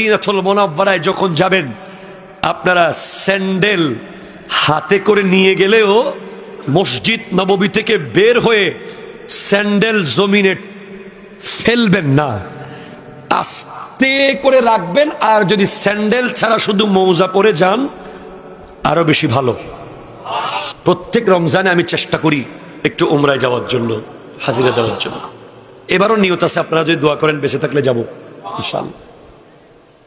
মদিনাতুল মোনাব্বারায় যখন যাবেন, আপনারা স্যান্ডেল হাতে করে নিয়ে গেলেও মসজিদ নববী থেকে বের হয়ে স্যান্ডেল জমিনে ফেলবেন না। আস্তে করে রাখবেন আর যদি স্যান্ডেল ছাড়া শুধু মৌজা পরে যান, আরও বেশি ভালো। প্রত্যেক রমজানে আমি চেষ্টা করি একটু উমরায় যাওয়ার জন্য, হাজিরা দেওয়ার জন্য। এবারও নিয়ত আছে, আপনারা যদি দোয়া করেন, বেঁচে থাকলে যাব, ইনশাআল্লাহ।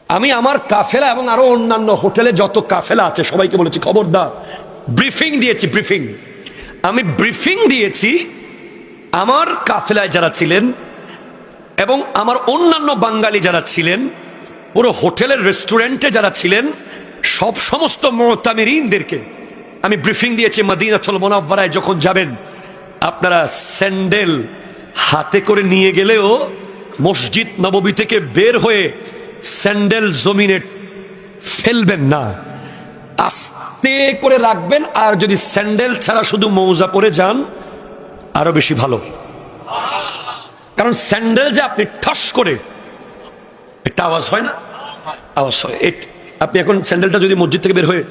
আমি আমার কাফেলা এবং আরও অন্যান্য হোটেলে যত কাফেলা আছে, সবাইকে বলেছি, খবরদার। ব্রিফিং দিয়েছি, ব্রিফিং। আমি ব্রিফিং দিয়েছি আমার কাফেলায় যারা ছিলেন এবং আমার অন্যান্য বাঙালি যারা ছিলেন, পুরো হোটেলের রেস্টুরেন্টে যারা ছিলেন, সব সমস্ত মতামিরিনদেরকে আমি ব্রিফিং দিয়েছি মদিনাতুল মোনাব্বারায় যখন যাবেন। আপনারা স্যান্ডেল হাতে করে নিয়ে গেলেও মসজিদ নববী থেকে বের হয়ে স্যান্ডেল জমিনে ফেলবেন না। আস্তে করে রাখবেন, আর যদি স্যান্ডেল ছাড়া শুধু মৌজা পরে যান, আরও বেশি ভালো। কারণ স্যান্ডেল যে আপনি ঠস করে, একটা আওয়াজ হয় না? আওয়াজ হয়। আপনি এখন স্যান্ডেলটা যদি মসজিদ থেকে বের হয়ে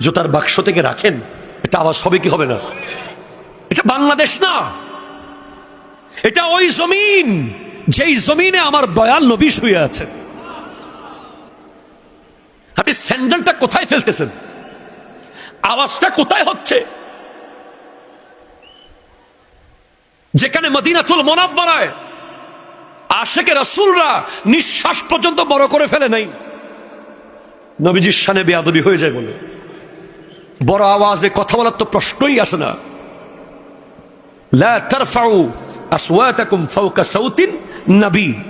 জুতার বাক্স থেকে রাখেন, এটা আওয়াজ হবে কি হবে না? এটা বাংলাদেশ না। এটা ওই জমিন, যেই জমিনে আমার দয়াল নবী শুয়ে আছে আপনি স্যান্ডেলটা কোথায় ফেলতেছেন? আওয়াজটা কোথায় হচ্ছে? যেখানে মদিনাতুল মোনাব্বরায় আশেকে রাসূলরা নিঃশ্বাস পর্যন্ত বড় করে ফেলে নাই। নবীজির সানে বেয়াদবি হয়ে যায় বলে। বড় আওয়াজে কথা বলার তো প্রশ্নই আসে না।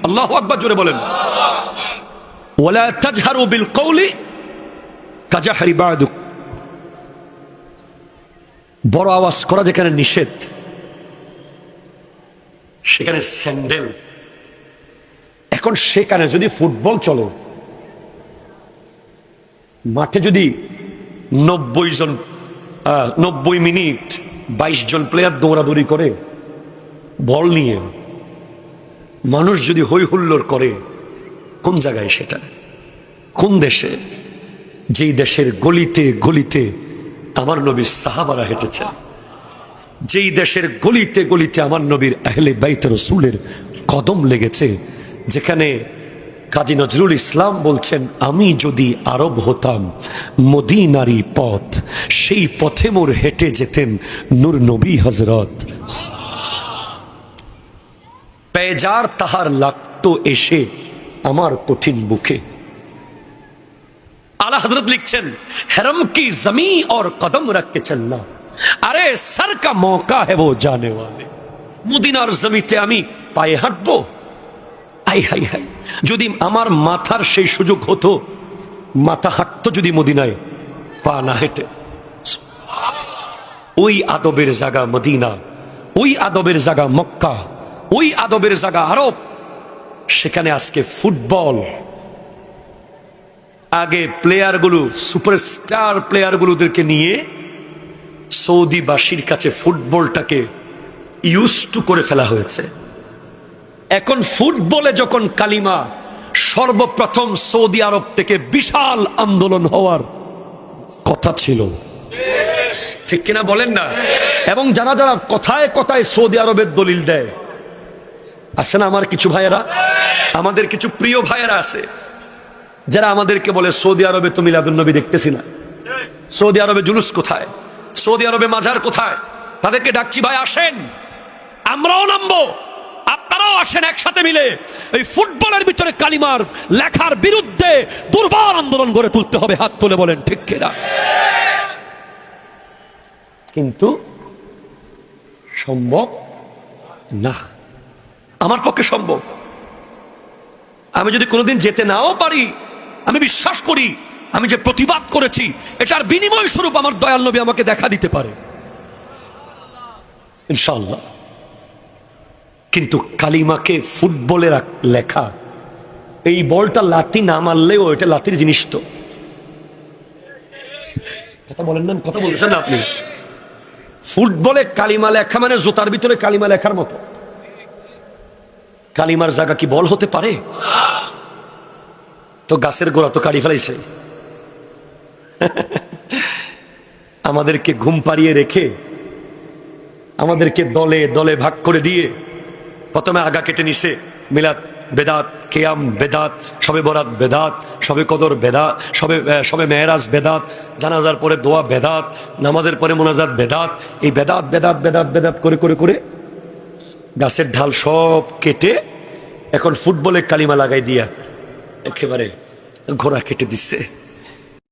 আল্লাহু আকবার জোরে বলেন। কাজাহরি বাদুক বড় আওয়াজ করা যেখানে নিষেধ, সেখানে স্যান্ডেল। এখন সেখানে যদি ফুটবল চলে, মাঠে যদি নব্বই জন নব্বই মিনিট বাইশ জন প্লেয়ার দৌড়াদৌড়ি করে, বল নিয়ে, মানুষ যদি হই হুল্লোড় করে, কোন জায়গায় সেটা? কোন দেশে? যেই দেশের গলিতে গলিতে আমার নবীর সাহাবারা হেঁটেছেন, যেই দেশের গলিতে গলিতে আমার নবীর আহলে বাইত রসুলের কদম লেগেছে, যেখানে কাজী নজরুল ইসলাম বলছেন, আমি যদি আরব হতাম মদিনারি পথ, সেই পথে মোর হেঁটে যেতেন নূর নবী হজরত পেজার তাহার লাগতো এসে আমার কঠিন বুকে। আলা হজরত লিখছেন, হেরম কি জমি ওর কদম রাখকে চলনা আরে, সর কা মৌকা হে ও জানে ওয়ালে। মদিনার জমিতে আমি পায়ে হাঁটবো? আই হাই হাই যদি আমার মাথার সেই সুযোগ হতো, মাথা হাঁটতো যদি মদিনায়, পা না হেঁটে। ওই আদবের জায়গা মদিনা, ওই আদবের জায়গা মক্কা, ওই আদবের জায়গা আরব, সেখানে আজকে ফুটবল আগে প্লেয়ারগুলো, সুপারস্টার প্লেয়ারগুলোদেরকে নিয়ে সৌদিবাসীর কাছে ফুটবলটাকে ইউজ টু করে ফেলা হয়েছে। এখন ফুটবলে যখন কালিমা সর্বপ্রথম সৌদি আরব থেকে বিশাল আন্দোলন হওয়ার কথা ছিল। ঠিক কিনা বলেন না? এবং যারা যারা কথায় কথায় সৌদি আরবের দলিল দেয়, আছে না আমার কিছু ভাইয়েরা? আমাদের কিছু প্রিয় ভাইয়েরা আছে। যারা আমাদেরকে বলে, সৌদি আরবে তো মিলাদুন্নবী দেখতেছি না। সৌদি আরবে জুলুস কোথায়? সৌদি আরবে মাজার কোথায়? তাদেরকে ডাকছি, ভাই, আসেন। আমরাও নামবো। আপনারাও আসেন একসাথে মিলে। এই ফুটবলের ভিতরে কালিমার লেখার বিরুদ্ধে দুর্বার আন্দোলন গড়ে তুলতে হবে। হাত তুলে বলেন, ঠিক কিনা কিন্তু সম্ভব না। আমার পক্ষে সম্ভব। আমি যদি কোনোদিন যেতে নাও পারি আমি বিশ্বাস করি, আমি যে প্রতিবাদ করেছি, এটার বিনিময় স্বরূপ আমার দয়াল নবী আমাকে দেখা দিতে পারে। ইনশাল্লাহ কিন্তু কালিমাকে ফুটবলে লেখা, এই বলটা লাতি না মারলেও এটা লাতির জিনিস তো। কথা বলেন না, কথা বলছেন না আপনি। ফুটবলে কালিমা লেখা মানে জোতার ভিতরে কালিমা লেখার মতো। কালিমার জায়গা কি বল হতে পারে? তো গাছের গোড়া তো কাড়ি ফেলাইছে। আমাদেরকে ঘুম পাড়িয়ে রেখে, আমাদেরকে দলে দলে ভাগ করে দিয়ে প্রথমে আগা কেটে নিছে, মিলাদ, বেদাত, কেয়াম, বেদাত, সবে বরাত বেদাত, সবে কদর বেদাত, সবে সবে মেহরাজ বেদাত, জানাজার পরে দোয়া বেদাত, নামাজের পরে মোনাজাত বেদাত, এই বেদাত বেদাত বেদাত বেদাত করে করে করে গাছের ঢাল সব কেটে এখন ফুটবলে কালিমা লাগাই দিয়া একেবারে ঘোড়া কেটে দিচ্ছে।